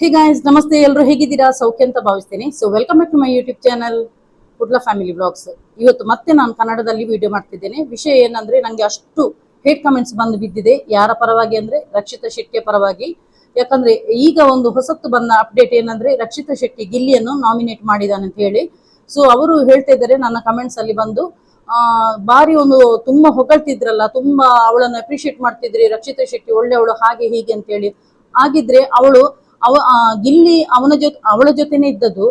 Hey guys ನಮಸ್ತೆ. ಎಲ್ಲರೂ ಹೇಗಿದ್ದೀರಾ? ಸೌಖ್ಯ ಅಂತ ಭಾವಿಸ್ತೇನೆ. So welcome back to my YouTube channel Kudla family blogs ಇವತ್ತು ಮತ್ತೆ ನಾನು ಕನ್ನಡದಲ್ಲಿ ವಿಡಿಯೋ ಮಾಡ್ತಿದ್ದೇನೆ. ವಿಷಯ ಏನಂದ್ರೆ, ನಂಗೆ ಅಷ್ಟು ಹೇಟ್ ಕಮೆಂಟ್ಸ್ ಬಂದು ಬಿದ್ದಿದೆ. ಯಾರ ಪರವಾಗಿ ಅಂದ್ರೆ, ರಕ್ಷಿತಾ ಶೆಟ್ಟಿಯ ಪರವಾಗಿ. ಯಾಕಂದ್ರೆ, ಈಗ ಒಂದು ಹೊಸತ್ತು ಬಂದ ಅಪ್ಡೇಟ್ ಏನಂದ್ರೆ, ರಕ್ಷಿತಾ ಶೆಟ್ಟಿ ಗಿಲ್ಲಿಯನ್ನು ನಾಮಿನೇಟ್ ಮಾಡಿದಾನೆ ಅಂತ ಹೇಳಿ. ಸೊ ಅವರು ಹೇಳ್ತಾ ಇದ್ದಾರೆ, ನನ್ನ ಕಮೆಂಟ್ಸ್ ಅಲ್ಲಿ ಬಂದು, ಆ ಬಾರಿ ಒಂದು ತುಂಬಾ ಹೊಗಳ್ತಿದ್ರಲ್ಲ, ತುಂಬಾ ಅವಳನ್ನು ಅಪ್ರಿಶಿಯೇಟ್ ಮಾಡ್ತಿದ್ರಿ, ರಕ್ಷಿತಾ ಶೆಟ್ಟಿ ಒಳ್ಳೆಯವಳು ಹಾಗೆ ಹೀಗೆ ಅಂತ ಹೇಳಿ. ಆಗಿದ್ರೆ ಅವಳು ಅವ ಆ, ಗಿಲ್ಲಿ ಅವನ ಜೊತೆ ಅವಳ ಜೊತೆನೆ ಇದ್ದದ್ದು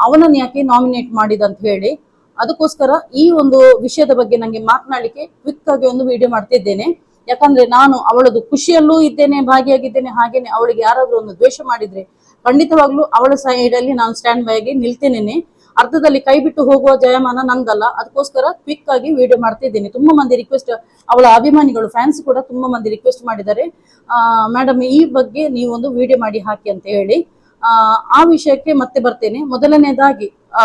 ಅವನನ್ನ ಯಾಕೆ ನಾಮಿನೇಟ್ ಮಾಡಿದ ಅಂತ ಹೇಳಿ ಅದಕ್ಕೋಸ್ಕರ ಈ ಒಂದು ವಿಷಯದ ಬಗ್ಗೆ ನಂಗೆ ಮಾತನಾಡಲಿಕ್ಕೆ ಕ್ವಿಕ್ ಆಗಿ ಒಂದು ವಿಡಿಯೋ ಮಾಡ್ತಿದ್ದೇನೆ. ಯಾಕಂದ್ರೆ ನಾನು ಅವಳದು ಖುಷಿಯಲ್ಲೂ ಇದ್ದೇನೆ ಭಾಗಿಯಾಗಿದ್ದೇನೆ ಹಾಗೇನೆ ಅವಳಿಗೆ ಯಾರಾದ್ರೂ ಒಂದು ದ್ವೇಷ ಮಾಡಿದ್ರೆ ಖಂಡಿತವಾಗ್ಲೂ ಅವಳ ಸೈಡ್ ಅಲ್ಲಿ ನಾನು ಸ್ಟ್ಯಾಂಡ್ ಬೈ ಆಗಿ ನಿಲ್ತೇನೆ ಅರ್ಧದಲ್ಲಿ ಕೈ ಬಿಟ್ಟು ಹೋಗುವ ಜಯಮಾನ ನಂದಲ್ಲ. ಅದಕ್ಕೋಸ್ಕರ ಕ್ವಿಕ್ ಆಗಿ ವಿಡಿಯೋ ಮಾಡ್ತಿದ್ದೀನಿ. ತುಂಬಾ ಮಂದಿ ರಿಕ್ವೆಸ್ಟ್ ಅವಳ ಅಭಿಮಾನಿಗಳು ಫ್ಯಾನ್ಸ್ ಕೂಡ ತುಂಬಾ ಮಂದಿ ರಿಕ್ವೆಸ್ಟ್ ಮಾಡಿದ್ದಾರೆ. ಮೇಡಮ್ ಈ ಬಗ್ಗೆ ನೀವು ಒಂದು ವಿಡಿಯೋ ಮಾಡಿ ಹಾಕಿ ಅಂತ ಹೇಳಿ. ಆ, ವಿಷಯಕ್ಕೆ ಮತ್ತೆ ಬರ್ತೇನೆ. ಮೊದಲನೇದಾಗಿ ಆ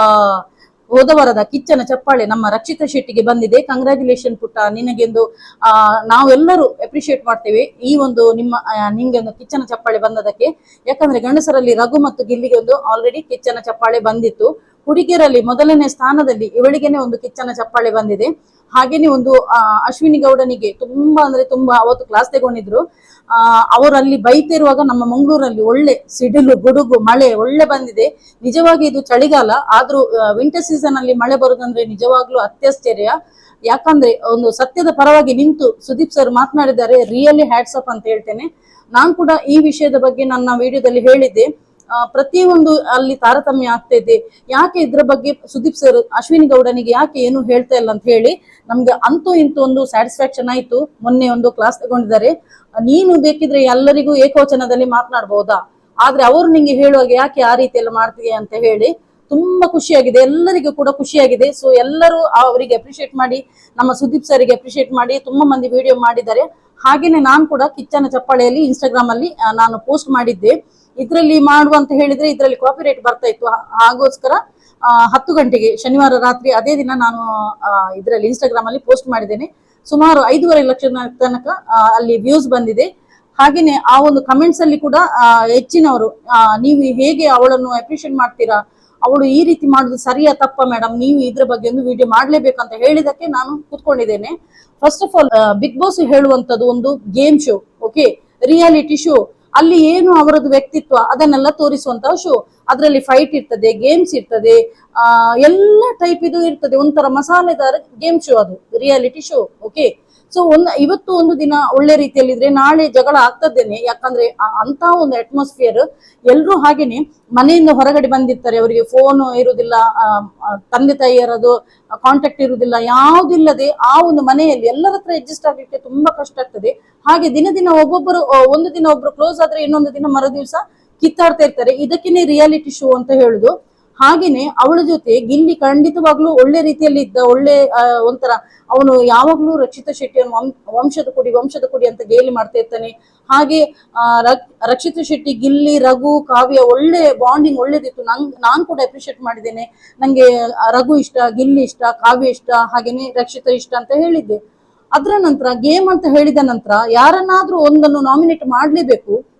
ಹೋದ ವಾರದ ಕಿಚ್ಚನ ಚಪ್ಪಾಳೆ ನಮ್ಮ ರಕ್ಷಿತಾ ಶೆಟ್ಟಿಗೆ ಬಂದಿದೆ. ಕಂಗ್ರ್ಯಾಚುಲೇಷನ್ ಪುಟ್ಟ. ನಿನಗೆಂದು ಆ ನಾವೆಲ್ಲರೂ ಅಪ್ರಿಶಿಯೇಟ್ ಮಾಡ್ತೇವೆ ಈ ಒಂದು ನಿಮ್ಮ ನಿಮಗೆ ಒಂದು ಕಿಚ್ಚನ ಚಪ್ಪಾಳೆ ಬಂದದಕ್ಕೆ. ಯಾಕಂದ್ರೆ ಗಂಡಸರಲ್ಲಿ ರಘು ಮತ್ತು ಗಿಲ್ಲಿಗೆ ಒಂದು ಆಲ್ರೆಡಿ ಕಿಚ್ಚನ ಚಪ್ಪಾಳೆ ಬಂದಿತ್ತು. ಹುಡುಗಿಯರಲ್ಲಿ ಮೊದಲನೇ ಸ್ಥಾನದಲ್ಲಿ ಇವಳಿಗೆನೆ ಒಂದು ಕಿಚ್ಚನ ಚಪ್ಪಾಳೆ ಬಂದಿದೆ. ಹಾಗೇನೆ ಒಂದು ಅಶ್ವಿನಿ ಗೌಡನಿಗೆ ತುಂಬಾ ಅಂದ್ರೆ ತುಂಬಾ ಅವತ್ತು ಕ್ಲಾಸ್ ತಗೊಂಡಿದ್ರು. ಆ, ಅವರಲ್ಲಿ ಬೈತಿರುವಾಗ ನಮ್ಮ ಮಂಗಳೂರಲ್ಲಿ ಒಳ್ಳೆ ಸಿಡಿಲು, ಗುಡುಗು, ಮಳೆ ಒಳ್ಳೆ ಬಂದಿದೆ. ನಿಜವಾಗಿ ಇದು ಚಳಿಗಾಲ. ಆದ್ರೂ ವಿಂಟರ್ ಸೀಸನ್ ಅಲ್ಲಿ ಮಳೆ ಬರುದಂದ್ರೆ ನಿಜವಾಗ್ಲೂ ಅತ್ಯಾಶ್ಚರ್ಯ. ಯಾಕಂದ್ರೆ ಒಂದು ಸತ್ಯದ ಪರವಾಗಿ ನಿಂತು ಸುದೀಪ್ ಸರ್ ಮಾತನಾಡಿದ್ದಾರೆ ರಿಯಲಿ ಹ್ಯಾಟ್ಸ್ ಅಪ್ ಅಂತ ಹೇಳ್ತೇನೆ. ನಾನು ಕೂಡ ಈ ವಿಷಯದ ಬಗ್ಗೆ ನನ್ನ ವಿಡಿಯೋದಲ್ಲಿ ಹೇಳಿದ್ದೆ. ಪ್ರತಿಯೊಂದು ಅಲ್ಲಿ ತಾರತಮ್ಯ ಆಗ್ತಾ ಇದೆ. ಯಾಕೆ ಇದ್ರ ಬಗ್ಗೆ ಸುದೀಪ್ ಸರ್ ಅಶ್ವಿನಿ ಗೌಡನಿಗೆ ಯಾಕೆ ಏನು ಹೇಳ್ತಾ ಇಲ್ಲ ಅಂತ ಹೇಳಿ ನಮ್ಗೆ ಅಂತೂ ಇಂತೂ ಒಂದು ಸ್ಯಾಟಿಸ್ಫ್ಯಾಕ್ಷನ್ ಆಯ್ತು. ಮೊನ್ನೆ ಒಂದು ಕ್ಲಾಸ್ ತಗೊಂಡಿದ್ದಾರೆ. ನೀನು ಬೇಕಿದ್ರೆ ಎಲ್ಲರಿಗೂ ಏಕವಚನದಲ್ಲಿ ಮಾತನಾಡಬಹುದಾ ಆದ್ರೆ ಅವರು ನಿಂಗೆ ಹೇಳುವಾಗ ಯಾಕೆ ಆ ರೀತಿ ಎಲ್ಲ ಮಾಡ್ತೀಯ ಅಂತ ಹೇಳಿ ತುಂಬಾ ಖುಷಿಯಾಗಿದೆ. ಎಲ್ಲರಿಗೂ ಕೂಡ ಖುಷಿಯಾಗಿದೆ. ಸೊ ಎಲ್ಲರೂ ಅವರಿಗೆ ಅಪ್ರಿಶಿಯೇಟ್ ಮಾಡಿ, ನಮ್ಮ ಸುದೀಪ್ ಸರಿಗೆ ಅಪ್ರಿಷಿಯೇಟ್ ಮಾಡಿ, ತುಂಬಾ ಮಂದಿ ವಿಡಿಯೋ ಮಾಡಿದ್ದಾರೆ. ಹಾಗೇನೆ ನಾನು ಕೂಡ ಕಿಚ್ಚನ ಚಪ್ಪಾಳೆಯಲ್ಲಿ ಇನ್ಸ್ಟಾಗ್ರಾಮ್ ಅಲ್ಲಿ ನಾನು ಪೋಸ್ಟ್ ಮಾಡಿದ್ದೆ. ಇದರಲ್ಲಿ ಮಾಡುವ ಅಂತ ಹೇಳಿದ್ರೆ ಇದರಲ್ಲಿ ಕಾಪಿ ರೇಟ್ ಬರ್ತಾ ಇತ್ತು. ಹಾಗೋಸ್ಕರ ಹತ್ತು ಗಂಟೆಗೆ, ಶನಿವಾರ ರಾತ್ರಿ ಅದೇ ದಿನ ನಾನು ಇದರಲ್ಲಿ ಇನ್ಸ್ಟಾಗ್ರಾಮ್ ಅಲ್ಲಿ ಪೋಸ್ಟ್ ಮಾಡಿದ್ದೇನೆ. ಸುಮಾರು ಐದೂವರೆ ಲಕ್ಷ ತನಕ ಅಲ್ಲಿ ವ್ಯೂಸ್ ಬಂದಿದೆ. ಹಾಗೇನೆ ಆ ಒಂದು ಕಮೆಂಟ್ಸ್ ಅಲ್ಲಿ ಕೂಡ ಹೆಚ್ಚಿನವರು ನೀವು ಹೇಗೆ ಅವಳನ್ನು ಅಪ್ರಿಷಿಯೇಟ್ ಮಾಡ್ತೀರಾ? ಅವಳು ಈ ರೀತಿ ಮಾಡುದು ಸರಿಯಾ ತಪ್ಪ ಮೇಡಮ್ ನೀವು ಇದ್ರ ಬಗ್ಗೆ ಒಂದು ವಿಡಿಯೋ ಮಾಡ್ಲೇಬೇಕಂತ ಹೇಳಿದಕ್ಕೆ ನಾನು ಕೂತ್ಕೊಂಡಿದ್ದೇನೆ. First of all Bigg Boss ಹೇಳುವಂತದ್ದು ಒಂದು game show okay reality show ಅಲ್ಲಿ ಏನು ಅವರದ್ದು ವ್ಯಕ್ತಿತ್ವ ಅದನ್ನೆಲ್ಲ ತೋರಿಸುವಂತಹ ಶೋ ಅದರಲ್ಲಿ ಫೈಟ್ ಇರ್ತದೆ ಗೇಮ್ಸ್ ಇರ್ತದೆ ಎಲ್ಲ ಟೈಪ್ ಇದು ಇರ್ತದೆ. ಒಂಥರ ಮಸಾಲೆದಾರ ಗೇಮ್ ಶೋ ಅದು ರಿಯಾಲಿಟಿ ಶೋ ಓಕೆ ಸೊ ಒಂದ್, ಇವತ್ತು ಒಂದು ದಿನ ಒಳ್ಳೆ ರೀತಿಯಲ್ಲಿ ಇದ್ರೆ ನಾಳೆ ಜಗಳ ಆಗ್ತದೇನೆ ಯಾಕಂದ್ರೆ ಅಂತ ಒಂದು ಅಟ್ಮಾಸ್ಫಿಯರ್ ಎಲ್ರು ಹಾಗೇನೆ ಮನೆಯಿಂದ ಹೊರಗಡೆ ಬಂದಿರ್ತಾರೆ. ಅವರಿಗೆ ಫೋನ್ ಇರುವುದಿಲ್ಲ ತಂದೆ ತಾಯಿಯರದು ಕಾಂಟ್ಯಾಕ್ಟ್ ಇರುವುದಿಲ್ಲ, ಯಾವುದಿಲ್ಲದೆ ಆ ಒಂದು ಮನೆಯಲ್ಲಿ ಎಲ್ಲರ ಹತ್ರ ಅಡ್ಜಸ್ಟ್ ಆಗ್ಲಿಕ್ಕೆ ತುಂಬಾ ಕಷ್ಟ ಆಗ್ತದೆ. ಹಾಗೆ ದಿನ ದಿನ ಒಬ್ಬೊಬ್ಬರು ಒಂದು ದಿನ ಒಬ್ರು ಕ್ಲೋಸ್ ಆದ್ರೆ ಇನ್ನೊಂದು ದಿನ ಮರು ದಿವಸ ಕಿತ್ತಾಡ್ತಾ ಇರ್ತಾರೆ. ಇದಕ್ಕೇನೆ ರಿಯಾಲಿಟಿ ಶೋ ಅಂತ ಹೇಳುದು. ಹಾಗೇನೆ ಅವಳ ಜೊತೆ ಗಿಲ್ಲಿ ಖಂಡಿತವಾಗ್ಲೂ ಒಳ್ಳೆ ರೀತಿಯಲ್ಲಿ ಇದ್ದ, ಒಳ್ಳೆ ಒಂಥರ ಅವನು ಯಾವಾಗ್ಲೂ ರಕ್ಷಿತಾ ಶೆಟ್ಟಿಯನ್ನು ವಂಶ- ವಂಶದ ಕುಡಿ ವಂಶದ ಕುಡಿ ಅಂತ ಗೇಲಿ ಮಾಡ್ತಾ ಇರ್ತಾನೆ. ಹಾಗೆ ರಕ್ಷಿತಾ ಶೆಟ್ಟಿ, ಗಿಲ್ಲಿ, ರಘು, ಕಾವ್ಯ ಒಳ್ಳೆ ಬಾಂಡಿಂಗ್ ಒಳ್ಳೇದಿತ್ತು. ನಂಗ್ ನಾನ್ ಕೂಡ ಅಪ್ರಿಶಿಯೇಟ್ ಮಾಡಿದ್ದೇನೆ. ನಂಗೆ ರಘು ಇಷ್ಟ, ಗಿಲ್ಲಿ ಇಷ್ಟ, ಕಾವ್ಯ ಇಷ್ಟ, ಹಾಗೇನೆ ರಕ್ಷಿತಾ ಇಷ್ಟ ಅಂತ ಹೇಳಿದ್ದೆ. ಅದರ ನಂತರ, ಗೇಮ್ ಅಂತ ಹೇಳಿದ ನಂತರ ಯಾರನ್ನಾದ್ರೂ ಒಂದನ್ನು ನಾಮಿನೇಟ್ ಮಾಡ್ಲೇಬೇಕು.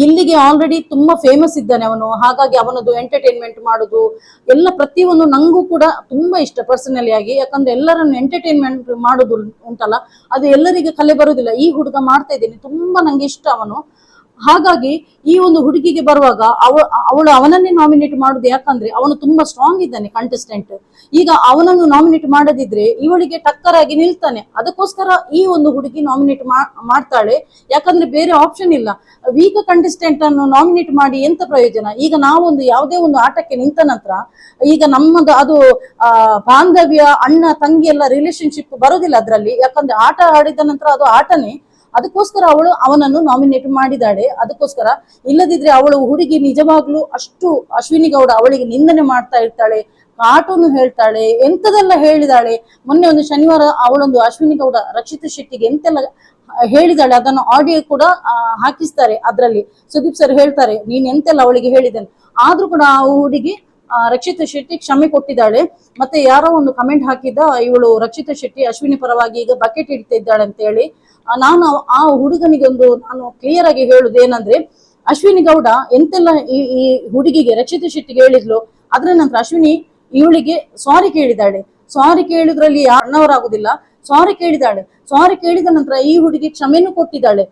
ಗಿಲ್ಲಿಗೆ ಆಲ್ರೆಡಿ ತುಂಬಾ ಫೇಮಸ್ ಇದ್ದಾನೆ ಅವನು. ಹಾಗಾಗಿ ಅವನದು ಎಂಟರ್ಟೈನ್ಮೆಂಟ್ ಮಾಡುದು, ಎಲ್ಲ ಪ್ರತಿಯೊಂದು ನಂಗೂ ಕೂಡ ತುಂಬಾ ಇಷ್ಟ ಪರ್ಸನಲಿ ಆಗಿ. ಯಾಕಂದ್ರೆ ಎಲ್ಲರನ್ನು ಎಂಟರ್ಟೈನ್ಮೆಂಟ್ ಮಾಡುದು ಉಂಟಲ್ಲ, ಅದು ಎಲ್ಲರಿಗೆ ಕಲೆ ಬರುದಿಲ್ಲ. ಈ ಹುಡುಗ ಮಾಡ್ತಾ ಇದ್ದೀನಿ, ತುಂಬಾ ನಂಗೆ ಇಷ್ಟ ಅವನು. ಹಾಗಾಗಿ ಈ ಒಂದು ಹುಡುಗಿಗೆ ಬರುವಾಗ ಅವ, ಅವಳು ಅವನನ್ನೇ ನಾಮಿನೇಟ್ ಮಾಡುದು ಯಾಕಂದ್ರೆ ಅವನು ತುಂಬಾ ಸ್ಟ್ರಾಂಗ್ ಇದ್ದಾನೆ ಕಂಟೆಸ್ಟೆಂಟ್ ಈಗ ಅವನನ್ನು ನಾಮಿನೇಟ್ ಮಾಡದಿದ್ರೆ ಇವಳಿಗೆ ಟಕ್ಕರ್ ಆಗಿ ನಿಲ್ತಾನೆ. ಅದಕ್ಕೋಸ್ಕರ ಈ ಒಂದು ಹುಡುಗಿ ನಾಮಿನೇಟ್ ಮಾಡ್ತಾಳೆ. ಯಾಕಂದ್ರೆ ಬೇರೆ ಆಪ್ಷನ್ ಇಲ್ಲ. ವೀಕ್ ಕಂಟೆಸ್ಟೆಂಟ್ ಅನ್ನು ನಾಮಿನೇಟ್ ಮಾಡಿ ಎಂತ ಪ್ರಯೋಜನ? ಈಗ ನಾವೊಂದು ಯಾವುದೇ ಒಂದು ಆಟಕ್ಕೆ ನಿಂತ ನಂತರ, ಈಗ ನಮ್ಮದು ಅದು ಬಾಂಧವ್ಯ, ಅಣ್ಣ, ತಂಗಿ ಎಲ್ಲ ರಿಲೇಶನ್ಶಿಪ್ ಬರೋದಿಲ್ಲ ಅದರಲ್ಲಿ. ಯಾಕಂದ್ರೆ ಆಟ ಆಡಿದ ನಂತರ ಅದು ಆಟನೇ. ಅದಕ್ಕೋಸ್ಕರ ಅವಳು ಅವನನ್ನು ನಾಮಿನೇಟ್ ಮಾಡಿದಾಳೆ ಅದಕ್ಕೋಸ್ಕರ ಇಲ್ಲದಿದ್ರೆ ಅವಳು ಹುಡುಗಿ ನಿಜವಾಗ್ಲೂ ಅಷ್ಟು ಅಶ್ವಿನಿ ಗೌಡ ಅವಳಿಗೆ ನಿಂದನೆ ಮಾಡ್ತಾ ಇರ್ತಾಳೆ, ಕಾಟೂನು ಹೇಳ್ತಾಳೆ ಎಂತದೆಲ್ಲ ಹೇಳಿದಾಳೆ. ಮೊನ್ನೆ ಒಂದು ಶನಿವಾರ ಅವಳೊಂದು ಅಶ್ವಿನಿ ಗೌಡ, ರಕ್ಷಿತ ಶೆಟ್ಟಿಗೆ ಎಂತೆಲ್ಲ ಹೇಳಿದಾಳೆ, ಅದನ್ನು ಆಡಿಯೋ ಕೂಡ ಹಾಕಿಸ್ತಾರೆ ಅದ್ರಲ್ಲಿ. ಸುದೀಪ್ ಸರ್ ಹೇಳ್ತಾರೆ, ನೀನ್ ಎಂತೆಲ್ಲ ಅವಳಿಗೆ ಹೇಳಿದನು. ಆದ್ರೂ ಕೂಡ ಆ ಹುಡುಗಿ ರಕ್ಷಿತಾ ಶೆಟ್ಟಿ ಕ್ಷಮೆ ಕೊಟ್ಟಿದ್ದಾಳೆ. ಮತ್ತೆ ಯಾರೋ ಒಂದು ಕಮೆಂಟ್ ಹಾಕಿದ್ದ, ಇವಳು ರಕ್ಷಿತಾ ಶೆಟ್ಟಿ ಅಶ್ವಿನಿ ಪರವಾಗಿ ಈಗ ಬಕೆಟ್ ಇಡ್ತಾ ಇದ್ದಾಳೆ ಅಂತ ಹೇಳಿ ನಾನು ಆ ಹುಡುಗನಿಗೆ ಒಂದು ನಾನು ಕ್ಲಿಯರ್ ಆಗಿ ಹೇಳುದು ಏನಂದ್ರೆ, ಅಶ್ವಿನಿ ಗೌಡ ಎಂತೆಲ್ಲ ಈ ಈ ಹುಡುಗಿಗೆ ರಕ್ಷಿತ ಶೆಟ್ಟಿಗೆ ಹೇಳಿದ್ಲು ಅದ್ರ ನಂತರ ಅಶ್ವಿನಿ ಇವಳಿಗೆ ಸಾರಿ ಕೇಳಿದಾಳೆ. ಸಾರಿ ಕೇಳಿದ್ರಲ್ಲಿ ಅಣ್ಣವರಾಗುದಿಲ್ಲ. ಸಾರಿ ಕೇಳಿದಾಳೆ. ಸಾರಿ ಕೇಳಿದ ನಂತರ ಈ ಹುಡುಗಿ ಕ್ಷಮೆಯನ್ನು ಕೊಟ್ಟಿದ್ದಾಳೆ.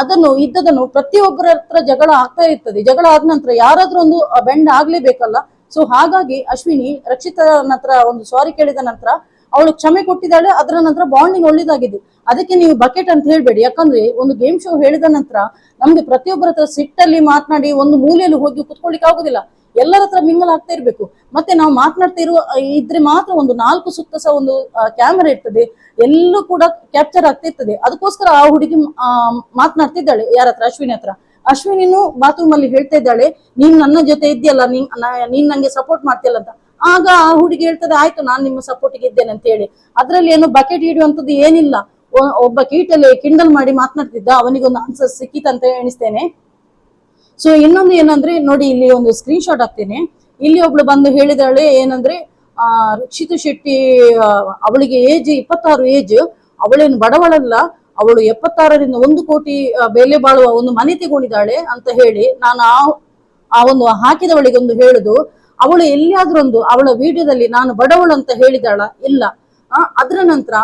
ಅದನ್ನು, ಇದ್ದದನ್ನು ಪ್ರತಿಯೊಬ್ಬರ ಹತ್ರ ಜಗಳ ಆಗ್ತಾ ಇರ್ತದೆ. ಜಗಳ ಆದ ನಂತರ ಯಾರಾದ್ರೂ ಒಂದು ಬೆಂಡ್ ಆಗ್ಲೇಬೇಕಲ್ಲ. ಸೊ ಹಾಗಾಗಿ ಅಶ್ವಿನಿ ರಕ್ಷಿತನ ನಂತರ ಒಂದು ಸಾರಿ ಕೇಳಿದ ನಂತರ ಅವಳು ಕ್ಷಮೆ ಕೊಟ್ಟಿದ್ದಾಳೆ, ಅದರ ನಂತರ ಬಾಂಡಿಂಗ್ ಒಳ್ಳೇದಾಗಿದೆ. ಅದಕ್ಕೆ ನೀವು ಬಕೆಟ್ ಅಂತ ಹೇಳ್ಬೇಡಿ. ಯಾಕಂದ್ರೆ ಒಂದು ಗೇಮ್ ಶೋ ಹೇಳಿದ ನಂತರ ನಮ್ಗೆ ಪ್ರತಿಯೊಬ್ಬರ ಹತ್ರ ಸಿಟ್ಟಲ್ಲಿ ಮಾತನಾಡಿ ಒಂದು ಮೂಲೆಯಲ್ಲಿ ಹೋಗಿ ಕುತ್ಕೊಳ್ಳಿಕ್ಕೆ ಆಗುದಿಲ್ಲ. ಎಲ್ಲರ ಹತ್ರ ಮಿಂಗಲ್ ಆಗ್ತಾ ಇರ್ಬೇಕು. ಮತ್ತೆ ನಾವು ಮಾತನಾಡ್ತಾ ಇರುವ, ಇದ್ರೆ ಮಾತ್ರ ಒಂದು ನಾಲ್ಕು ಸುತ್ತ ಸಹ ಒಂದು ಕ್ಯಾಮೆರಾ ಇರ್ತದೆ. ಎಲ್ಲೂ ಕೂಡ ಕ್ಯಾಪ್ಚರ್ ಆಗ್ತಾ ಇರ್ತದೆ. ಅದಕ್ಕೋಸ್ಕರ ಆ ಹುಡುಗಿ ಮಾತನಾಡ್ತಿದ್ದಾಳೆ. ಯಾರ ಹತ್ರ? ಅಶ್ವಿನಿ ಹತ್ರ. ಅಶ್ವಿನಿನೂ ಬಾತ್ರೂಮ್ ಅಲ್ಲಿ ಹೇಳ್ತಾ ಇದ್ದಾಳೆ, ನೀನ್ ನನ್ನ ಜೊತೆ ಇದೆಯಲ್ಲ ನೀನ್ ನಂಗೆ ಸಪೋರ್ಟ್ ಮಾಡ್ತಿಲ್ಲ ಅಂತ. ಆಗ ಹುಡುಗಿ ಹೇಳ್ತದೆ, ಆಯ್ತು, ನಾನು ನಿಮ್ಮ ಸಪೋರ್ಟಿಗೆ ಇದ್ದೇನೆ ಅಂತ ಹೇಳಿ. ಅದ್ರಲ್ಲಿ ಏನು ಬಕೆಟ್ ಹಿಡಿಯುವಂತದ್ದು ಏನಿಲ್ಲ. ಒಬ್ಬ ಕೀಟಲ್ಲಿ ಕಿಂಡಲ್ ಮಾಡಿ ಮಾತನಾಡ್ತಿದ್ದ ಅವನಿಗೊಂದು ಆನ್ಸರ್ ಸಿಕ್ಕಿತಂತ ಎಣಿಸ್ತೇನೆ. ಸೊ ಇನ್ನೊಂದು ಏನಂದ್ರೆ, ನೋಡಿ, ಇಲ್ಲಿ ಒಂದು ಸ್ಕ್ರೀನ್ ಶಾಟ್ ಹಾಕ್ತೇನೆ. ಇಲ್ಲಿ ಒಬ್ಳು ಬಂದು ಹೇಳಿದಾಳೆ, ಏನಂದ್ರೆ, ಆ, ರಕ್ಷಿತ ಶೆಟ್ಟಿ ಅವಳಿಗೆ ಏಜ್ ಇಪ್ಪತ್ತಾರು ಏಜ್ ಅವಳೇನು ಬಡವಳಲ್ಲ, ಅವಳು ಎಪ್ಪತ್ತಾರರಿಂದ ಒಂದು ಕೋಟಿ ಬೆಲೆ ಬಾಳುವ ಒಂದು ಮನೆ ತಗೊಂಡಿದ್ದಾಳೆ ಅಂತ ಹೇಳಿ, ನಾನು ಆ ಆ ಒಂದು ಹಾಕಿದವಳಿಗೆ ಒಂದು ಹೇಳುದು ಅವಳು ಎಲ್ಲಿಯಾದ್ರೊಂದು ಅವಳ ವಿಡಿಯೋದಲ್ಲಿ ನಾನು ಬಡವಳು ಅಂತ ಹೇಳಿದಾಳ? ಇಲ್ಲ. ಅದರ ನಂತರ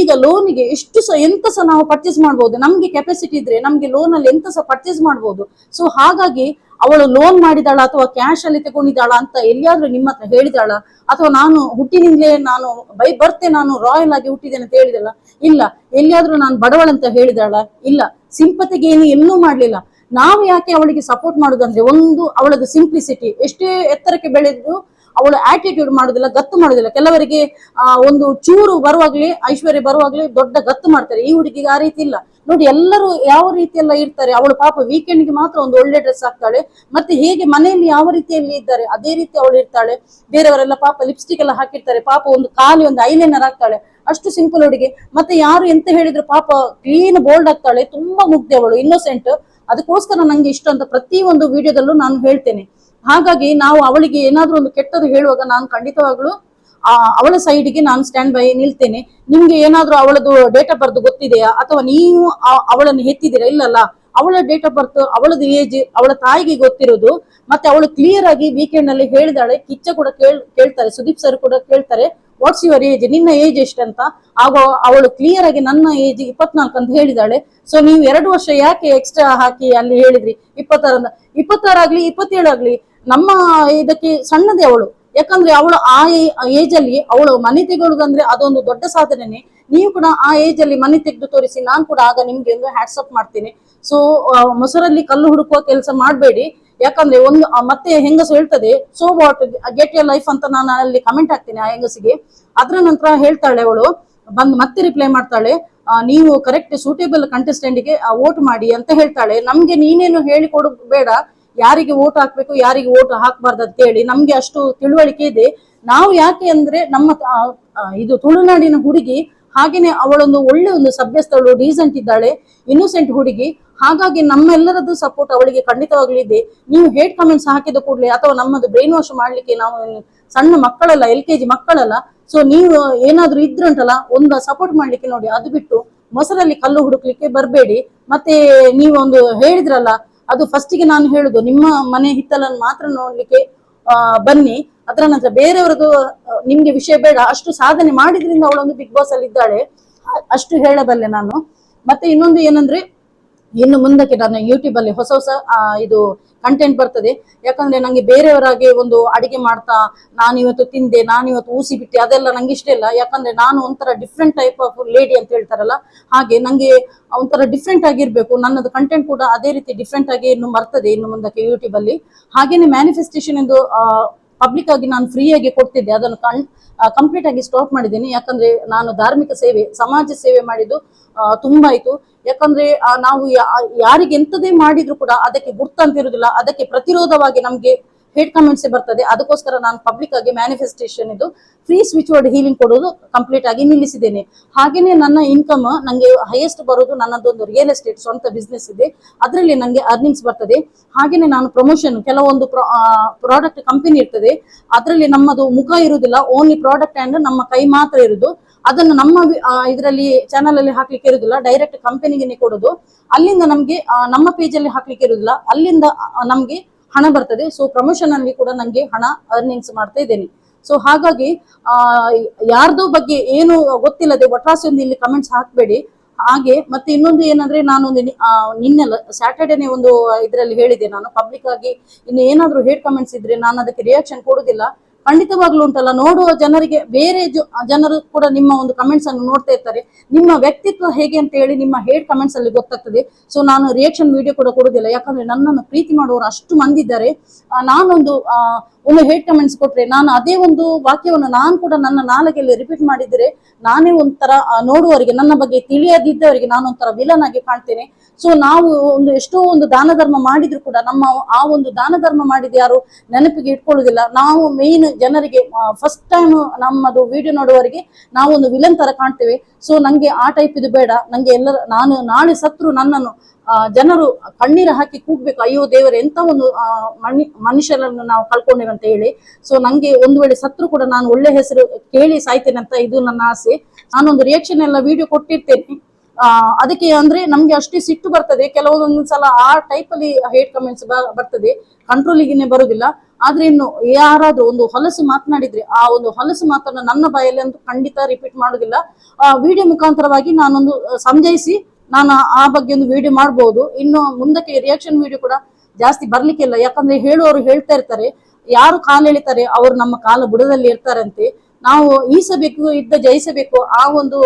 ಈಗ ಲೋನಿಗೆ ಎಷ್ಟು ಸಹ ಎಂತ ಸಹ ನಾವು ಪರ್ಚೇಸ್ ಮಾಡ್ಬೋದು? ನಮ್ಗೆ ಕೆಪಾಸಿಟಿ ಇದ್ರೆ ನಮ್ಗೆ ಲೋನ್ ಅಲ್ಲಿ ಎಂತ ಸಹ ಪರ್ಚೇಸ್ ಮಾಡ್ಬೋದು? ಸೊ ಹಾಗಾಗಿ ಅವಳು ಲೋನ್ ಮಾಡಿದಾಳ ಅಥವಾ ಕ್ಯಾಶ್ ಅಲ್ಲಿ ತಗೊಂಡಿದ್ದಾಳ ಅಂತ ಎಲ್ಲಿಯಾದ್ರೂ ನಿಮ್ಮ ಹತ್ರ ಹೇಳಿದಾಳ? ಅಥವಾ ನಾನು ಹುಟ್ಟಿನಿಂದಲೇ ನಾನು ಬೈ ಬರ್ತೆ ನಾನು ರಾಯಲ್ ಆಗಿ ಹುಟ್ಟಿದ್ದೇನೆ ಅಂತ ಹೇಳಿದಳ ಇಲ್ಲ. ಎಲ್ಲಿಯಾದ್ರೂ ನಾನು ಬಡವಳಂತ ಹೇಳಿದಾಳ? ಇಲ್ಲ. ಸಿಂಪತಿಗೆ ಏನು ಎಲ್ಲೂ ಮಾಡ್ಲಿಲ್ಲ. ನಾವು ಯಾಕೆ ಅವಳಿಗೆ ಸಪೋರ್ಟ್ ಮಾಡುದಂದ್ರೆ ಒಂದು ಅವಳದು ಸಿಂಪ್ಲಿಸಿಟಿ ಎಷ್ಟೇ ಎತ್ತರಕ್ಕೆ ಬೆಳೆದ್ರು ಅವಳು ಆಟಿಟ್ಯೂಡ್ ಮಾಡುದಿಲ್ಲ, ಗತ್ತು ಮಾಡುದಿಲ್ಲ. ಕೆಲವರಿಗೆ ಒಂದು ಚೂರು ಬರುವಾಗ್ಲಿ, ಐಶ್ವರ್ಯ ಬರುವಾಗ್ಲಿ ದೊಡ್ಡ ಗತ್ತು ಮಾಡ್ತಾರೆ. ಈ ಹುಡುಗಿಗೆ ಆ ರೀತಿ ಇಲ್ಲ. ನೋಡಿ, ಎಲ್ಲರೂ ಯಾವ ರೀತಿ ಎಲ್ಲ ಇರ್ತಾರೆ, ಅವಳು ಪಾಪ ವೀಕೆಂಡ್ಗೆ ಮಾತ್ರ ಒಂದು ಒಳ್ಳೆ ಡ್ರೆಸ್ ಹಾಕ್ತಾಳೆ, ಮತ್ತೆ ಹೇಗೆ ಮನೆಯಲ್ಲಿ ಯಾವ ರೀತಿಯಲ್ಲಿ ಇದ್ದಾರೆ, ಅದೇ ರೀತಿ ಅವಳು ಇರ್ತಾಳೆ. ಬೇರೆಯವರೆಲ್ಲ ಪಾಪ ಲಿಪ್ಸ್ಟಿಕ್ ಎಲ್ಲ ಹಾಕಿರ್ತಾರೆ, ಪಾಪ ಒಂದು ಖಾಲಿ ಒಂದು ಐಲೈನರ್ ಹಾಕ್ತಾಳೆ. ಅಷ್ಟು ಸಿಂಪಲ್ ಹುಡುಗಿ. ಮತ್ತೆ ಯಾರು ಎಂತ ಹೇಳಿದ್ರು ಪಾಪ ಕ್ಲೀನ್ ಬೋಲ್ಡ್ ಆಗ್ತಾಳೆ, ತುಂಬಾ ಮುಗ್ದೆ ಅವಳು ಇನ್ನೋಸೆಂಟ್ ಅದಕ್ಕೋಸ್ಕರ ನಂಗೆ ಇಷ್ಟ ಅಂತ ಪ್ರತಿ ಒಂದು ವಿಡಿಯೋದಲ್ಲೂ ನಾನು ಹೇಳ್ತೇನೆ. ಹಾಗಾಗಿ ನಾವು ಅವಳಿಗೆ ಏನಾದ್ರೂ ಒಂದು ಕೆಟ್ಟದ್ದು ಹೇಳುವಾಗ ನಾನು ಖಂಡಿತವಾಗ್ಲೂ, ಆ, ಅವಳ ಸೈಡ್ಗೆ ನಾನು ಸ್ಟ್ಯಾಂಡ್ ಬೈ ನಿಲ್ತೇನೆ. ನಿಮ್ಗೆ ಏನಾದ್ರೂ ಅವಳದು ಡೇಟ್ ಆಫ್ ಬರ್ತ್ ಗೊತ್ತಿದೆಯಾ? ಅಥವಾ ನೀವು ಅವಳನ್ನು ಹೆತ್ತಿದ್ದೀರಾ? ಇಲ್ಲಲ್ಲ. ಅವಳ ಡೇಟ್ ಆಫ್ ಬರ್ತ್ ಅವಳದು ಏಜ್ ಅವಳ ತಾಯಿಗೆ ಗೊತ್ತಿರೋದು. ಮತ್ತೆ ಅವಳು ಕ್ಲಿಯರ್ ಆಗಿ ವೀಕೆಂಡ್ನಲ್ಲಿ ಹೇಳಿದಾಳೆ, ಕಿಚ್ಚ ಕೂಡ ಕೇಳ್, ಕೇಳ್ತಾರೆ, ಸುದೀಪ್ ಸರ್ ಕೂಡ ಕೇಳ್ತಾರೆ. ವಾಟ್ಸ್ ಯುವರ್ ಏಜ್ ನಿನ್ನ ಏಜ್ ಎಷ್ಟಂತ? ಆಗ ಅವಳು ಕ್ಲಿಯರ್ ಆಗಿ ನನ್ನ ಏಜ್ ಇಪ್ಪತ್ನಾಲ್ಕು ಅಂತ ಹೇಳಿದಾಳೆ. ಸೊ ನೀವು ಎರಡು ವರ್ಷ ಯಾಕೆ ಎಕ್ಸ್ಟ್ರಾ ಹಾಕಿ ಅಲ್ಲಿ ಹೇಳಿದ್ರಿ? ಇಪ್ಪತ್ತಾರ ಇಪ್ಪತ್ತಾರಾಗ್ಲಿ, ಇಪ್ಪತ್ತೇಳಾಗ್ಲಿ, ನಮ್ಮ ಇದಕ್ಕೆ ಸಣ್ಣದೇ ಅವಳು. ಯಾಕಂದ್ರೆ ಅವಳು ಆ ಏಜ್ ಅಲ್ಲಿ ಅವಳು ಮನೆ ತೆಗೊಳ್ಳುದಂದ್ರೆ ಅದೊಂದು ದೊಡ್ಡ ಸಾಧನೆ ನೀವು ಕೂಡ ಆ ಏಜ್ ಅಲ್ಲಿ ಮನೆ ತೆಗೆದು ತೋರಿಸಿ, ನಾನು ಕೂಡ ಆಗ ನಿಮ್ಗೆ ಒಂದು ಹ್ಯಾಟ್ಸಪ್ ಮಾಡ್ತೀನಿ. ಸೊ ಮೊಸರಲ್ಲಿ ಕಲ್ಲು ಹುಡುಕುವ ಕೆಲಸ ಮಾಡಬೇಡಿ. ಯಾಕಂದ್ರೆ ಒಂದು ಮತ್ತೆ ಹೆಂಗಸು ಹೇಳ್ತದೆ so what get your life ಅಂತ ನಾನು ಅಲ್ಲಿ ಕಮೆಂಟ್ ಹಾಕ್ತೀನಿ ಆ ಹೆಂಗಸಿಗೆ. ಅದ್ರ ನಂತರ ಹೇಳ್ತಾಳೆ ಅವಳು, ಬಂದು ಮತ್ತೆ ರಿಪ್ಲೈ ಮಾಡ್ತಾಳೆ ನೀವು ಕರೆಕ್ಟ್ ಸೂಟೇಬಲ್ ಕಂಟೆಸ್ಟೆಂಟ್ಗೆ ವೋಟ್ ಮಾಡಿ ಅಂತ ಹೇಳ್ತಾಳೆ. ನಮ್ಗೆ ನೀನೇನು ಹೇಳಿಕೊಡು ಬೇಡ. ಯಾರಿಗೆ ವೋಟ್ ಹಾಕ್ಬೇಕು, ಯಾರಿಗೆ ವೋಟ್ ಹಾಕ್ಬಾರ್ದು ಅಂತ ಹೇಳಿ ನಮ್ಗೆ ಅಷ್ಟು ತಿಳುವಳಿಕೆ ಇದೆ. ನಾವು ಯಾಕೆ ಅಂದ್ರೆ ನಮ್ಮ ಇದು ತುಳುನಾಡಿನ ಹುಡುಗಿ, ಹಾಗೇನೆ ಅವಳೊಂದು ಒಳ್ಳೆ ಒಂದು ಸಭ್ಯಸ್ಥಳು ಡೀಸೆಂಟ್ ಇದ್ದಾಳೆ ಇನ್ನೋಸೆಂಟ್ ಹುಡುಗಿ ಹಾಗಾಗಿ ನಮ್ಮೆಲ್ಲರದ್ದು ಸಪೋರ್ಟ್ ಅವಳಿಗೆ ಖಂಡಿತವಾಗ್ಲೂ ಇದೆ ನೀವು ಹೇಟ್ ಕಮೆಂಟ್ಸ್ ಹಾಕಿದ ಕೂಡಲೇ ಅಥವಾ ನಮ್ಮದು ಬ್ರೈನ್ ವಾಶ್ ಮಾಡ್ಲಿಕ್ಕೆ ನಾವು ಸಣ್ಣ ಮಕ್ಕಳಲ್ಲ ಎಲ್ ಕೆ ಜಿ ಮಕ್ಕಳಲ್ಲ ಸೊ ನೀವು ಏನಾದ್ರೂ ಇದ್ರಂಟಲ್ಲ ಒಂದು ಸಪೋರ್ಟ್ ಮಾಡ್ಲಿಕ್ಕೆ ನೋಡಿ, ಅದು ಬಿಟ್ಟು ಮೊಸರಲ್ಲಿ ಕಲ್ಲು ಹುಡುಕ್ಲಿಕ್ಕೆ ಬರಬೇಡಿ. ಮತ್ತೆ ನೀವು ಒಂದು ಹೇಳಿದ್ರಲ್ಲ, ಅದು ಫಸ್ಟಿಗೆ ನಾನು ಹೇಳುದು, ನಿಮ್ಮ ಮನೆ ಹಿತ್ತಲನ್ನು ಮಾತ್ರ ನೋಡ್ಲಿಕ್ಕೆ ಬನ್ನಿ. ಅದರ ನಂತರ ಬೇರೆಯವ್ರದ್ದು ನಿಮ್ಗೆ ವಿಷಯ ಬೇಡ, ಅಷ್ಟು ಸಾಧನೆ ಮಾಡಿದ್ರಿಂದ ಅವಳೊಂದು ಬಿಗ್ ಬಾಸ್ ಅಲ್ಲಿ ಇದ್ದಾಳೆ ಅಷ್ಟು ಹೇಳಬಲ್ಲೆ ನಾನು. ಮತ್ತೆ ಇನ್ನೊಂದು ಏನಂದ್ರೆ ಇನ್ನು ಮುಂದಕ್ಕೆ ನಾನು ಯೂಟ್ಯೂಬ್ ಅಲ್ಲಿ ಹೊಸ ಹೊಸ ಇದು ಕಂಟೆಂಟ್ ಬರ್ತದೆ. ಯಾಕಂದ್ರೆ ನಂಗೆ ಬೇರೆಯವರಾಗಿ ಒಂದು ಅಡಿಗೆ ಮಾಡ್ತಾ ನಾನು ಇವತ್ತು ತಿಂದೆ ನಾನು ಇವತ್ತು ಊಸಿ ಬಿಟ್ಟೆ, ಅದೆಲ್ಲ ನಂಗೆ ಇಷ್ಟ ಇಲ್ಲ. ಯಾಕಂದ್ರೆ ನಾನು ಒಂಥರ ಡಿಫ್ರೆಂಟ್ ಟೈಪ್ ಆಫ್ ಲೇಡಿ ಅಂತ ಹೇಳ್ತಾರಲ್ಲ, ಹಾಗೆ ನಂಗೆ ಒಂಥರ ಡಿಫ್ರೆಂಟ್ ಆಗಿರ್ಬೇಕು. ನನ್ನದು ಕಂಟೆಂಟ್ ಕೂಡ ಅದೇ ರೀತಿ ಡಿಫ್ರೆಂಟ್ ಆಗಿ ಇನ್ನು ಬರ್ತದೆ ಇನ್ನು ಮುಂದಕ್ಕೆ ಯೂಟ್ಯೂಬ್ ಅಲ್ಲಿ. ಹಾಗೇನೆ ಮ್ಯಾನಿಫೆಸ್ಟೇಷನ್ ಎಂದು ಪಬ್ಲಿಕ್ ಆಗಿ ನಾನು ಫ್ರೀ ಆಗಿ ಕೊಡ್ತಿದ್ದೆ. ಅದನ್ನು ಕಂಪ್ಲೀಟ್ ಆಗಿ ಸ್ಟಾಪ್ ಮಾಡಿದ್ದೀನಿ. ಯಾಕಂದ್ರೆ ನಾನು ಧಾರ್ಮಿಕ ಸೇವೆ, ಸಮಾಜ ಸೇವೆ ಮಾಡಿದ್ದು ತುಂಬಾ ಆಯ್ತು. ಯಾಕಂದ್ರೆ ನಾವು ಯಾರಿಗೆ ಎಂತದೇ ಮಾಡಿದ್ರು ಕೂಡ ಅದಕ್ಕೆ ಗುರ್ತಂತ ಇರುದಿಲ್ಲ. ಅದಕ್ಕೆ ಪ್ರತಿರೋಧವಾಗಿ ನಮ್ಗೆ ಹೇಟ್ ಕಮೆಂಟ್ಸ್ ಬರ್ತದೆ. ಅದಕ್ಕೋಸ್ಕರ ನಾನು ಪಬ್ಲಿಕ್ ಆಗಿ ಮ್ಯಾನಿಫೆಸ್ಟೇಷನ್ ಇದು ಫ್ರೀ ಸ್ವಿಚ್ ವರ್ಡ್ ಹೀಲಿಂಗ್ ಕೊಡೋದು ಕಂಪ್ಲೀಟ್ ಆಗಿ ನಿಲ್ಲಿಸಿದ್ದೇನೆ. ಹಾಗೇನೆ ನನ್ನ ಇನ್ಕಮ್ ನಂಗೆ ಹೈಯೆಸ್ಟ್ ಬರೋದು ನನ್ನದೊಂದು ರಿಯಲ್ ಎಸ್ಟೇಟ್ ಸ್ವಂತ ಬಿಸ್ನೆಸ್ ಇದೆ. ಅದರಲ್ಲಿ ನಂಗೆ ಅರ್ನಿಂಗ್ಸ್ ಬರ್ತದೆ. ಹಾಗೇನೆ ನಾನು ಪ್ರಮೋಷನ್ ಕೆಲವೊಂದು ಪ್ರಾಡಕ್ಟ್ ಕಂಪನಿ ಇರ್ತದೆ. ಅದರಲ್ಲಿ ನಮ್ಮದು ಮುಖ ಇರುವುದಿಲ್ಲ ಓನ್ಲಿ ಪ್ರಾಡಕ್ಟ್ ಆ್ಯಂಡ್ ನಮ್ಮ ಕೈ ಮಾತ್ರ ಇರುದು. ಅದನ್ನು ನಮ್ಮ ಇದರಲ್ಲಿ ಚಾನಲ್ ಅಲ್ಲಿ ಹಾಕ್ಲಿಕ್ಕೆ ಇರುದಿಲ್ಲ. ಡೈರೆಕ್ಟ್ ಕಂಪನಿಗೆ ಕೊಡೋದು. ಅಲ್ಲಿಂದ ನಮ್ಗೆ ನಮ್ಮ ಪೇಜ್ ಅಲ್ಲಿ ಹಾಕ್ಲಿಕ್ಕೆ ಇರುದಿಲ್ಲ. ಅಲ್ಲಿಂದ ನಮ್ಗೆ ಹಣ ಬರ್ತದೆ. ಸೊ ಪ್ರಮೋಷನ್ ಅಲ್ಲಿ ಕೂಡ ನಂಗೆ ಹಣ ಅರ್ನಿಂಗ್ಸ್ ಮಾಡ್ತಾ ಇದ್ದೇನೆ. ಸೊ ಹಾಗಾಗಿ, ಆ, ಯಾರ್ದೋ ಬಗ್ಗೆ ಏನು ಗೊತ್ತಿಲ್ಲದೆ ಒಟ್ರಾಸಿ ಇಲ್ಲಿ ಕಮೆಂಟ್ಸ್ ಹಾಕ್ಬೇಡಿ. ಹಾಗೆ, ಮತ್ತೆ ಇನ್ನೊಂದು ಏನಂದ್ರೆ ನಾನು ನಿನ್ನೆ ಸ್ಯಾಟರ್ಡೇನೆ ಒಂದು ಇದರಲ್ಲಿ ಹೇಳಿದೆ ನಾನು. ಪಬ್ಲಿಕ್ ಆಗಿ ಇನ್ನು ಏನಾದ್ರೂ ಹೇಡ್ ಕಮೆಂಟ್ಸ್ ಇದ್ರೆ ನಾನು ಅದಕ್ಕೆ ರಿಯಾಕ್ಷನ್ ಕೊಡುದಿಲ್ಲ. ಖಂಡಿತವಾಗ್ಲೂ ಉಂಟಲ್ಲ. ನೋಡುವ ಜನರಿಗೆ ಬೇರೆ ಜನರು ಕೂಡ ನಿಮ್ಮ ಒಂದು ಕಮೆಂಟ್ಸ್ ಅನ್ನು ನೋಡ್ತಾ ಇರ್ತಾರೆ. ನಿಮ್ಮ ವ್ಯಕ್ತಿತ್ವ ಹೇಗೆ ಅಂತ ಹೇಳಿ ನಿಮ್ಮ ಹೇಡ್ ಕಮೆಂಟ್ಸ್ ಅಲ್ಲಿ ಗೊತ್ತಾಗ್ತದೆ. ಸೊ ನಾನು ರಿಯಾಕ್ಷನ್ ವಿಡಿಯೋ ಕೂಡ ಕೊಡುದಿಲ್ಲ ಯಾಕಂದ್ರೆ ನನ್ನನ್ನು ಪ್ರೀತಿ ಮಾಡುವವರು ಅಷ್ಟು ಮಂದಿ ಇದ್ದಾರೆ. ನಾನೊಂದು ಒಂದು ಹೇಡ್ ಕಮೆಂಟ್ಸ್ ಕೊಟ್ರೆ ನಾನು ಅದೇ ಒಂದು ವಾಕ್ಯವನ್ನು ನಾನು ಕೂಡ ನನ್ನ ನಾಲಗೆಯಲ್ಲಿ ರಿಪೀಟ್ ಮಾಡಿದ್ರೆ ನಾನೇ ಒಂಥರ ನೋಡುವವರಿಗೆ, ನನ್ನ ಬಗ್ಗೆ ತಿಳಿಯದಿದ್ದವರಿಗೆ ನಾನು ಒಂಥರ ವಿಲನ್ ಆಗಿ ಕಾಣ್ತೇನೆ. ಸೊ ನಾವು ಒಂದು ಎಷ್ಟೋ ಒಂದು ದಾನ ಧರ್ಮ ಮಾಡಿದ್ರು ಕೂಡ ನಮ್ಮ ಆ ಒಂದು ದಾನ ಧರ್ಮ ಮಾಡಿದ ಯಾರು ನೆನಪಿಗೆ ಇಟ್ಕೊಳ್ಳುದಿಲ್ಲ ನಾವು ಮೇನ್ ಜನರಿಗೆ ಫಸ್ಟ್ ಟೈಮ್ ನಮ್ಮದು ವಿಡಿಯೋ ನೋಡುವವರಿಗೆ ಒಂದು ವಿಲನ್ ತರ ಕಾಣ್ತೇವೆ. ಸೊ ನಂಗೆ ಆ ಟೈಪ್ ಇದು ಬೇಡ. ನಂಗೆ ಎಲ್ಲರ, ನಾನು ನಾಳೆ ಸತ್ರು ನನ್ನನ್ನು ಜನರು ಕಣ್ಣೀರ ಹಾಕಿ ಕೂಗ್ಬೇಕು. ಅಯ್ಯೋ ದೇವರೇ, ಎಂತ ಒಂದು ಮನುಷ್ಯರನ್ನು ನಾವು ಕಳ್ಕೊಂಡೇವೆ ಅಂತ ಹೇಳಿ. ಸೊ ನಂಗೆ ಒಂದು ವೇಳೆ ಸತ್ರು ಕೂಡ ನಾನು ಒಳ್ಳೆ ಹೆಸರು ಕೇಳಿ ಸಾಯ್ತೇನೆ ಅಂತ ಇದು ನನ್ನ ಆಸೆ. ನಾನೊಂದು ರಿಯಾಕ್ಷನ್ ಎಲ್ಲ ವಿಡಿಯೋ ಕೊಟ್ಟಿರ್ತೇನೆ. ಅದಕ್ಕೆ ಅಂದ್ರೆ ನಮ್ಗೆ ಅಷ್ಟೇ ಸಿಟ್ಟು ಬರ್ತದೆ. ಕೆಲವೊಂದೊಂದು ಸಲ ಆ ಟೈಪ್ ಅಲ್ಲಿ ಹೇಟ್ ಕಮೆಂಟ್ಸ್ ಬರ್ತದೆ. ಕಂಟ್ರೋಲಿಗೆ ಬರುದಿಲ್ಲ. ಆದ್ರೆ ಇನ್ನು ಯಾರಾದ್ರೂ ಒಂದು ಹೊಲಸು ಮಾತನಾಡಿದ್ರೆ ಆ ಒಂದು ಹೊಲಸು ಮಾತನ್ನ ನನ್ನ ಬಾಯಲ್ಲಿ ಅಂತೂ ಖಂಡಿತ ರಿಪೀಟ್ ಮಾಡುದಿಲ್ಲ. ಆ ವಿಡಿಯೋ ಮುಖಾಂತರವಾಗಿ ನಾನೊಂದು ಸಂಜಯಿಸಿ ನಾನು ಆ ಬಗ್ಗೆ ಒಂದು ವಿಡಿಯೋ ಮಾಡಬಹುದು ಇನ್ನು ಮುಂದಕ್ಕೆ ರಿಯಾಕ್ಷನ್ ವಿಡಿಯೋ ಕೂಡ ಜಾಸ್ತಿ ಬರ್ಲಿಕ್ಕಿಲ್ಲ. ಯಾಕಂದ್ರೆ ಹೇಳುವವರು ಹೇಳ್ತಾ ಇರ್ತಾರೆ. ಯಾರು ಕಾಲು ಎಳಿತಾರೆ, ಅವರು ನಮ್ಮ ಕಾಲ ಬುಡದಲ್ಲಿ ಇರ್ತಾರಂತೆ. ನಾವು ಈಸಬೇಕು ಇದ್ದ ಜಯಿಸಬೇಕು ಆ ಒಂದು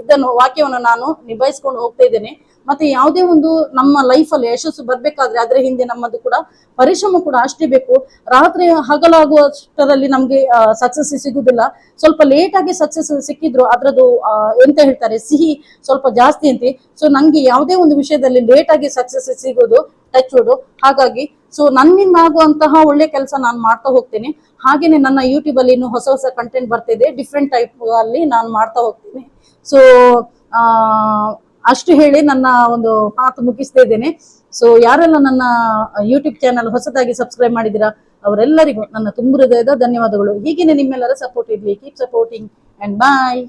ಇದನ್ನು ವಾಕ್ಯವನ್ನು ನಾನು ನಿಭಾಯಿಸ್ಕೊಂಡು ಹೋಗ್ತಾ ಇದ್ದೇನೆ. ಮತ್ತೆ ಯಾವುದೇ ಒಂದು ನಮ್ಮ ಲೈಫಲ್ಲಿ ಯಶಸ್ಸು ಬರ್ಬೇಕಾದ್ರೆ ಅದರ ಹಿಂದೆ ನಮ್ಮದು ಕೂಡ ಪರಿಶ್ರಮ ಕೂಡ ಅಷ್ಟೇ ಬೇಕು. ರಾತ್ರಿ ಹಗಲಾಗುವಷ್ಟರಲ್ಲಿ ನಮ್ಗೆ ಸಕ್ಸಸ್ ಸಿಗುದಿಲ್ಲ ಸ್ವಲ್ಪ ಲೇಟ್ ಆಗಿ ಸಕ್ಸಸ್ ಸಿಕ್ಕಿದ್ರು ಅದ್ರದ್ದು ಆ, ಎಂತ ಹೇಳ್ತಾರೆ ಸಿಹಿ ಸ್ವಲ್ಪ ಜಾಸ್ತಿ ಅಂತೆ. ಸೊ ನಂಗೆ ಯಾವುದೇ ಒಂದು ವಿಷಯದಲ್ಲಿ ಲೇಟ್ ಆಗಿ ಸಕ್ಸಸ್ ಸಿಗೋದು ಟಚ್ ವುಡ್ ಹಾಗಾಗಿ ಸೊ ನನ್ನಿಂದ ಆಗುವಂತಹ ಒಳ್ಳೆ ಕೆಲಸ ನಾನು ಮಾಡ್ತಾ ಹೋಗ್ತೇನೆ. ಹಾಗೇನೆ ನನ್ನ ಯೂಟ್ಯೂಬ್ ಅಲ್ಲಿ ಇನ್ನು ಹೊಸ ಹೊಸ ಕಂಟೆಂಟ್ ಬರ್ತಿದೆ. ಡಿಫ್ರೆಂಟ್ ಟೈಪ್ ಅಲ್ಲಿ ನಾನು ಮಾಡ್ತಾ ಹೋಗ್ತೀನಿ. ಸೊ ಅಷ್ಟು ಹೇಳಿ ನನ್ನ ಒಂದು ಮಾತು ಮುಗಿಸ್ತಾ ಇದ್ದೇನೆ. ಸೊ ಯಾರೆಲ್ಲ ನನ್ನ ಯೂಟ್ಯೂಬ್ ಚಾನಲ್ ಹೊಸದಾಗಿ ಸಬ್ಸ್ಕ್ರೈಬ್ ಮಾಡಿದಿರಾ ಅವರೆಲ್ಲರಿಗೂ ನನ್ನ ತುಂಬ ಹೃದಯದ ಧನ್ಯವಾದಗಳು. ಹೀಗೇನೆ ನಿಮ್ಮೆಲ್ಲರ ಸಪೋರ್ಟ್ ಇರಲಿ. Keep supporting and bye